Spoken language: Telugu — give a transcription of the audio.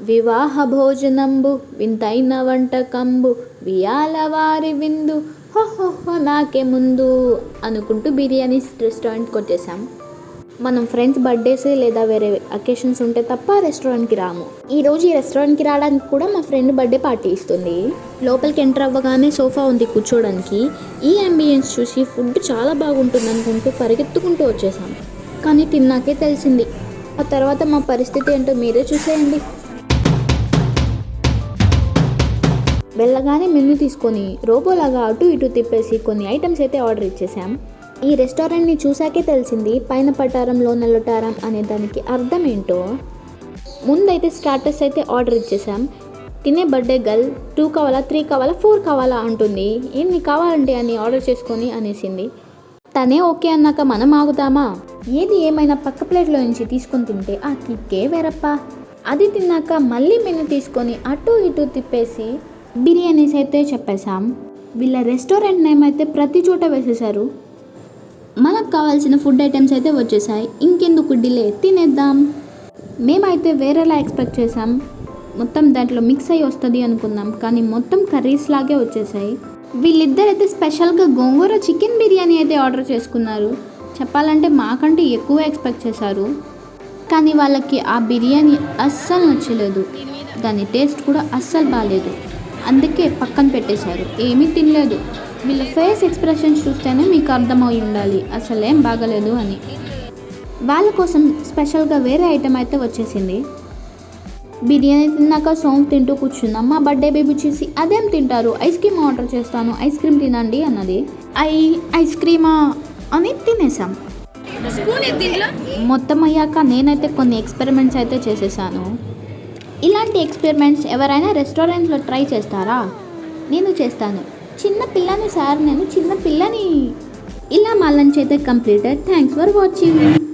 వివాహ భోజనంబు వింతైన వంటకంబు వియాల వారి విందు హో హో హో నాకే ముందు అనుకుంటూ బిర్యానీ రెస్టారెంట్కి వచ్చేసాం. మనం ఫ్రెండ్స్ బర్త్డేస్ లేదా వేరే అకేషన్స్ ఉంటే తప్ప రెస్టారెంట్కి రాము. ఈరోజు ఈ రెస్టారెంట్కి రావడానికి కూడా మా ఫ్రెండ్ బర్త్డే పార్టీ ఇస్తుంది. లోపలికి ఎంటర్ అవ్వగానే సోఫా ఉంది కూర్చోడానికి ఈ అంబియన్స్ చూసి ఫుడ్ చాలా బాగుంటుంది అనుకుంటూ పరిగెత్తుకుంటూ వచ్చేసాం. కానీ తిన్నాకే తెలిసింది. ఆ తర్వాత మా పరిస్థితి ఏంటో మీరే చూసేయండి. వెళ్ళగానే మెనూ తీసుకొని రోబోలాగా అటు ఇటు తిప్పేసి కొన్ని ఐటమ్స్ అయితే ఆర్డర్ ఇచ్చేసాం ఈ రెస్టారెంట్ని చూసాకే తెలిసింది పైన పటారం లోన లొటారం అనే దానికి అర్థం ఏంటో ముందైతే స్టార్టర్స్ అయితే ఆర్డర్ ఇచ్చేసాం తినే బర్త్డే గర్ల్ టూ కావాలా త్రీ కావాలా ఫోర్ కావాలా అంటుంది. ఎన్ని కావాలంటే అని ఆర్డర్ చేసుకొని అనేసింది. తనే ఓకే అన్నాక మనం ఆగుతామా? ఏది ఏమైనా పక్క ప్లేట్లో నుంచి తీసుకొని తింటే ఆ కిక్కే వేరప్ప. అది తిన్నాక మళ్ళీ మెను తీసుకొని అటు ఇటు తిప్పేసి బిర్యానీస్ అయితే చెప్పేశాం. వీళ్ళ రెస్టారెంట్ నేమ్ అయితే ప్రతి చోట వేసేశారు. మనకు కావాల్సిన ఫుడ్ ఐటమ్స్ అయితే వచ్చేసాయి ఇంకెందుకు డిలే? తినేద్దాం. మేమైతే వేరేలా ఎక్స్పెక్ట్ చేసాం మొత్తం దాంట్లో మిక్స్ అయ్యి వస్తుంది అనుకున్నాం కానీ మొత్తం కర్రీస్ లాగే వచ్చేసాయి వీళ్ళిద్దరైతే స్పెషల్గా గోంగూర చికెన్ బిర్యానీ అయితే ఆర్డర్ చేసుకున్నారు. చెప్పాలంటే మాకంటే ఎక్కువ ఎక్స్పెక్ట్ చేశారు. కానీ వాళ్ళకి ఆ బిర్యానీ అస్సలు నచ్చలేదు. దాని టేస్ట్ కూడా అస్సలు బాగాలేదు అందుకే పక్కన పెట్టేశారు. ఏమీ తినలేదు. వీళ్ళ ఫేస్ ఎక్స్ప్రెషన్స్ చూస్తేనే మీకు అర్థమై ఉండాలి. అసలేం బాగలేదు అని. వాళ్ళ కోసం స్పెషల్గా వేరే ఐటెం అయితే వచ్చేసింది. బిర్యానీ తిన్నాక సోమ్ తింటూ కూర్చున్నాం. మా బర్త్డే బేబీ చూసి అదేం తింటారు? ఐస్ క్రీమ్ ఆర్డర్ చేస్తాను. ఐస్ క్రీమ్ తినండి అన్నది. ఐ ఐస్ క్రీమా అని తినేసాం. మొత్తం అయ్యాక నేనైతే కొన్ని ఎక్స్పెరిమెంట్స్ అయితే చేసేసాను. ఇలాంటి ఎక్స్పెరిమెంట్స్ ఎవరైనా రెస్టారెంట్లో ట్రై చేస్తారా? నేను చేస్తాను. చిన్న పిల్లని సార్ నేను చిన్న పిల్లని. ఇలా మళ్ళని lunch completed. Thanks for watching